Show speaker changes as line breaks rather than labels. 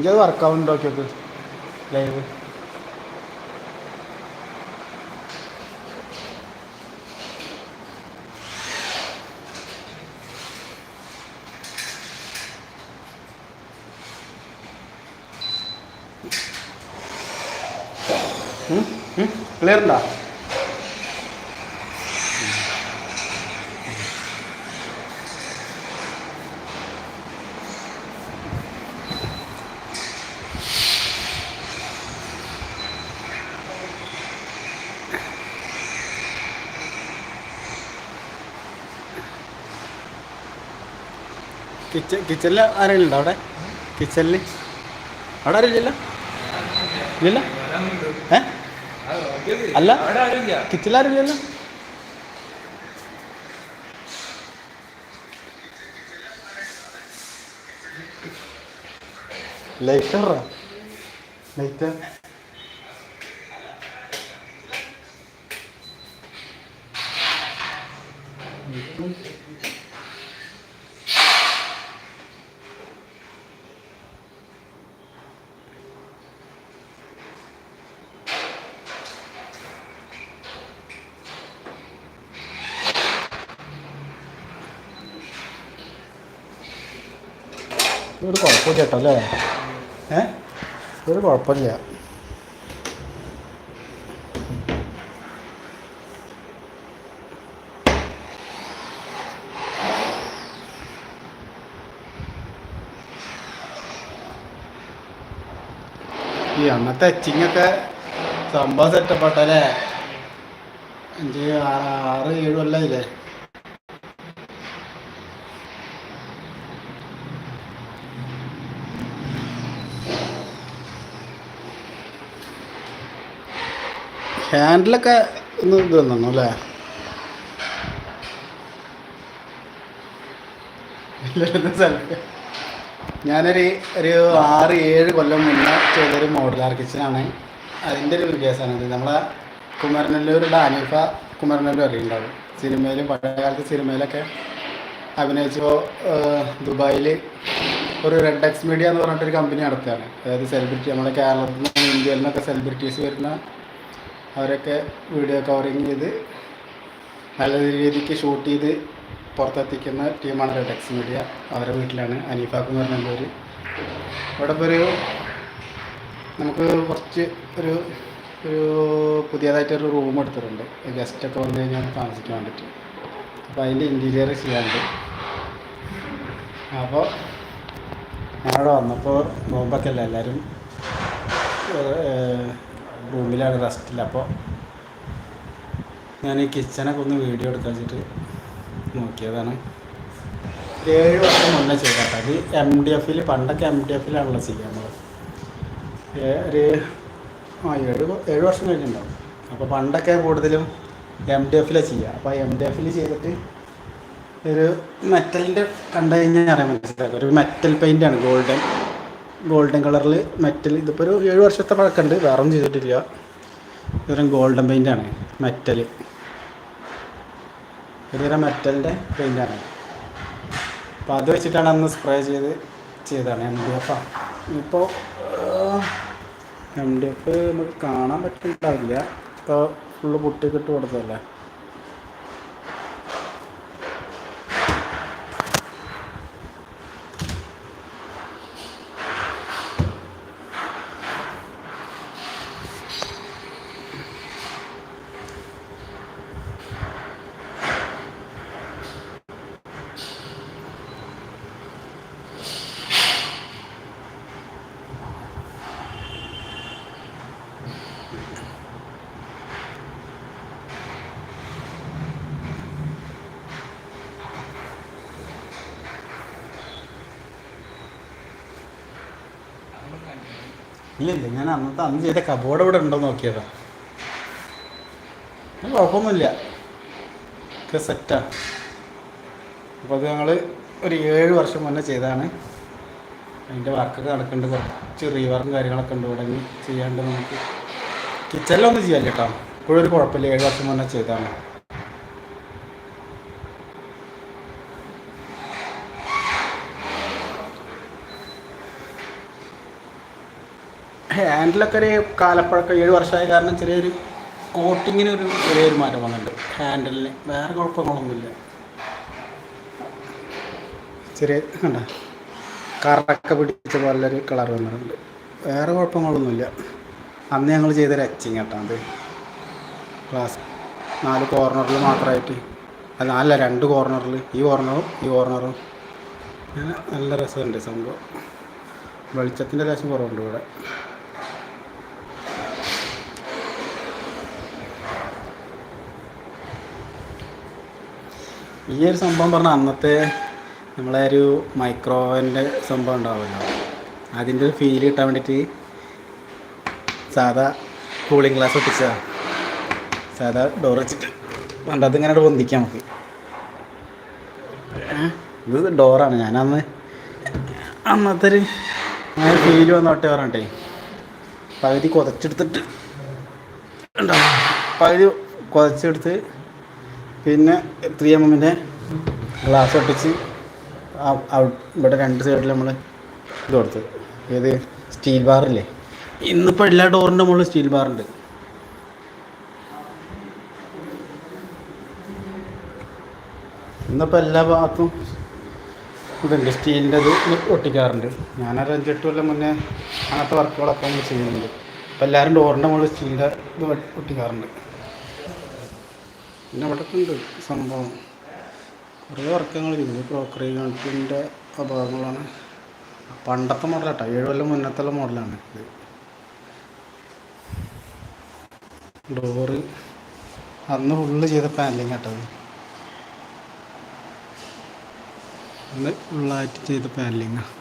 എനിക്കത് വർക്കാവുന്നുണ്ടോ നോക്കി. Live clear ഉണ്ടോ? കിച്ചൺ കിച്ചണിൽ ആരെങ്കിലും ഉണ്ടോ അവിടെ? കിച്ചണിൽ അവിടെ ആരും ഇല്ലല്ലോ? ഇല്ലല്ലോ? ഏ? അല്ല? കിച്ചണിൽ ആരും ലൈറ്ററാ ലൈറ്റർ ഒരു കുഴപ്പമില്ല കേട്ടോ അല്ലേ? ഏ? ഒരു കുഴപ്പമില്ല. ഈ അന്നത്തെ എച്ചിങ്ങൊക്കെ സംഭവം സെറ്റപ്പെട്ടല്ലേ അഞ്ച് ആറ് ആറ് ഏഴ് കൊല്ലായില്ലേ ഹാൻഡിലൊക്കെ ഒന്ന് ഇത് തന്നു അല്ലേ? ഞാനൊരു ഒരു ആറ് ഏഴ് കൊല്ലം മുന്നേ ചെയ്തൊരു മോഡലാർ കിച്ചനാണ്. അതിന്റെ ഒരു വ്യത്യാസമാണ് ഇത്. നമ്മളെ കുമരനെല്ലൂരുള്ള അനീഫ കുമരനെല്ലൂർ അറിയുണ്ടാവും സിനിമയിലും പഴയ കാലത്ത് സിനിമയിലൊക്കെ അഭിനയിച്ചപ്പോൾ ദുബായിൽ ഒരു റെഡ് എക്സ് മീഡിയ എന്ന് പറഞ്ഞിട്ടൊരു കമ്പനി നടത്തുകയാണ്. അതായത് സെലിബ്രിറ്റി നമ്മുടെ കേരളത്തിൽ നിന്നും ഇന്ത്യയിൽ നിന്നൊക്കെ സെലിബ്രിറ്റീസ് വരുന്ന അവരൊക്കെ വീഡിയോ കവറിങ് ചെയ്ത് നല്ല രീതിക്ക് ഷൂട്ട് ചെയ്ത് പുറത്തെത്തിക്കുന്ന ടീമാണ് റെഡ് എക്സ് മീഡിയ അവരുടെ വീട്ടിലാണ് അനീഫാക്ക് എന്ന് പേര്. അവിടെ ഇപ്പോൾ ഒരു നമുക്ക് കുറച്ച് ഒരു ഒരു പുതിയതായിട്ടൊരു റൂം എടുത്തിട്ടുണ്ട്. ഗസ്റ്റൊക്കെ വന്നു കഴിഞ്ഞാൽ താമസിക്കാൻ വേണ്ടിയിട്ട്. അപ്പോൾ അതിന്റെ ഇന്റീരിയർ ചെയ്യാണ്ട് അപ്പോൾ ഞാനവിടെ വന്നപ്പോൾ നോമ്പൊക്കെ അല്ല എല്ലാവരും റൂമിലാണ് റെസ്റ്റിൽ അപ്പോൾ ഞാൻ ഈ കിച്ചനൊക്കെ ഒന്ന് വീഡിയോ എടുക്കാൻ വെച്ചിട്ട് നോക്കിയതാണ്. ഏഴ് വർഷം മുന്നേ ചെയ്തത്. അത് എം ഡി എഫിൽ പണ്ടൊക്കെ എം ഡി എഫിലാണല്ലോ ചെയ്യുക നമ്മൾ ഒരു ആ ഏഴ് ഏഴ് വർഷം കഴിഞ്ഞിട്ടുണ്ടാവും. അപ്പോൾ പണ്ടൊക്കെ കൂടുതലും എം ഡി എഫിലാണ് ചെയ്യുക അപ്പോൾ എം ഡി എഫിൽ ചെയ്തിട്ട് ഒരു മെറ്റലിന്റെ കണ്ടു കഴിഞ്ഞാൽ അറിയാൻ മനസ്സിലാക്കും ഒരു മെറ്റൽ പെയിന്റാണ് ഗോൾഡൻ. ഗോൾഡൻ കളറിൽ മെറ്റൽ ഇതിപ്പോൾ ഒരു ഏഴ് വർഷത്തെ പഴക്കമുണ്ട്. വേറെ ഒന്നും ചെയ്തിട്ടില്ല ഇതൊരു ഗോൾഡൻ പെയിന്റാണ് മെറ്റൽ ഇതൊരു മെറ്റലിന്റെ പെയിന്റാണ് അപ്പോൾ അത് വെച്ചിട്ടാണ് അന്ന് സ്പ്രേ ചെയ്ത് ചെയ്തതാണ് എം ഡി എഫ് ഇപ്പോൾ എം ഡി എഫ് നമുക്ക് കാണാൻ പറ്റുന്നുണ്ടാവില്ല. ഇപ്പോൾ ഫുള്ള് പൊട്ടിക്കിട്ട് കൊടുത്തതല്ലേ? ഇല്ല ഞാൻ അന്നത്തെ അന്ന് ചെയ്ത കബോർഡ് ഇവിടെ ഉണ്ടോ നോക്കിയതാ. കുഴപ്പമൊന്നുമില്ല. ഒക്കെ സെറ്റാണ് അപ്പോൾ അത് ഞങ്ങൾ ഒരു ഏഴ് വർഷം മുന്നേ ചെയ്തതാണ്. അതിന്റെ വർക്കൊക്കെ നടക്കുന്നുണ്ട്. കുറച്ച് റീവർക്കും കാര്യങ്ങളൊക്കെ ഉണ്ട്. ഇനി ചെയ്യാണ്ട് നമുക്ക് കിച്ചണിലൊന്നും ചെയ്യാൻ കേട്ടോ. ഇപ്പോഴൊരു കുഴപ്പമില്ല. ഏഴ് വർഷം മുന്നേ ചെയ്തതാണ്. ഹാൻഡിലൊക്കെ ഒരു കാലപ്പഴക്കം ഏഴ് വർഷമായ കാരണം ചെറിയൊരു കോട്ടിങ്ങിന് ഒരു ചെറിയൊരു മാറ്റം വന്നിട്ടുണ്ട്. ഹാൻഡിലിന് വേറെ കുഴപ്പങ്ങളൊന്നുമില്ല. ചെറിയ കണ്ട. കറക്ക പിടിച്ച പോലൊരു കളർ വന്നിട്ടുണ്ട്. വേറെ കുഴപ്പങ്ങളൊന്നുമില്ല. അന്ന് ഞങ്ങൾ ചെയ്തൊരു അച്ചിങ് കേട്ടോ അത്. ക്ലാസ് നാല് കോർണറിൽ മാത്രമായിട്ട് അത് നാലല്ല രണ്ട് കോർണറിൽ ഈ കോർണറും ഈ കോർണറും അങ്ങനെ നല്ല രസമുണ്ട് സംഭവം. വെളിച്ചത്തിന്റെ ലേശം കുറവുണ്ട് ഇവിടെ. ഈ ഒരു സംഭവം പറഞ്ഞാൽ അന്നത്തെ നമ്മളെ ഒരു മൈക്രോവേവിന്റെ സംഭവം ഉണ്ടാവുമല്ലോ. അതിന്റെ ഒരു ഫീൽ കിട്ടാൻ വേണ്ടിയിട്ട് സാധാ കൂളിംഗ് ഗ്ലാസ് ഒട്ടിച്ചതാണ് സാധാ ഡോർ വെച്ചിട്ട്. പണ്ട് അതിങ്ങനെ പൊന്തിക്കാം നമുക്ക്. ഇത് ഡോറാണ് ഞാനന്ന് അന്നത്തെ ഒരു അങ്ങനെ ഫീൽ വന്നോട്ടെ പറഞ്ഞിട്ടേ. പകുതി കുതച്ചെടുത്തിട്ട് ഉണ്ടാവും പകുതി കുതച്ചെടുത്ത് പിന്നെ ത്രീ എം എമ്മിന്റെ ഗ്ലാസ് ഒട്ടിച്ച് ഇവിടെ രണ്ട് സൈഡിൽ നമ്മൾ ഇത് കൊടുത്ത്. ഏത്? സ്റ്റീൽ ബാറില്ലേ ഇന്നിപ്പോൾ എല്ലാ ഡോറിന്റെ മുകളിൽ സ്റ്റീൽ ബാറുണ്ട് ഇന്നിപ്പോൾ എല്ലാ ഭാഗത്തും ഇതുണ്ട്. സ്റ്റീലിന്റെ ഇത് ഒട്ടിക്കാറുണ്ട്. ഞാനൊരു അഞ്ചെട്ട് കൊല്ലം മുന്നേ അങ്ങനത്തെ വർക്കുകളൊക്കെ ചെയ്യുന്നുണ്ട്. അപ്പോൾ എല്ലാവരും ഡോറിന്റെ മുകളിൽ സ്റ്റീലിന്റെ ഇത് ഒട്ടിക്കാറുണ്ട്. പിന്നെ അവിടെ ഉണ്ട് സംഭവം. കുറേ വർക്കങ്ങൾ ചെയ്യുന്നത് ക്രോക്കറി യൂണിറ്റിന്റെ അഭാഗങ്ങളാണ് പണ്ടത്തെ മോഡലാട്ടോ. ഏഴ് കൊല്ലം മുന്നത്തുള്ള മോഡലാണ് ഇത്. ഡോറ്. അന്ന് ഫുള്ള് ചെയ്ത പാനലിങ് കേട്ടത്. അന്ന് ഫുള്ളായിട്ട് ചെയ്ത പാനലിങ്ങാണ്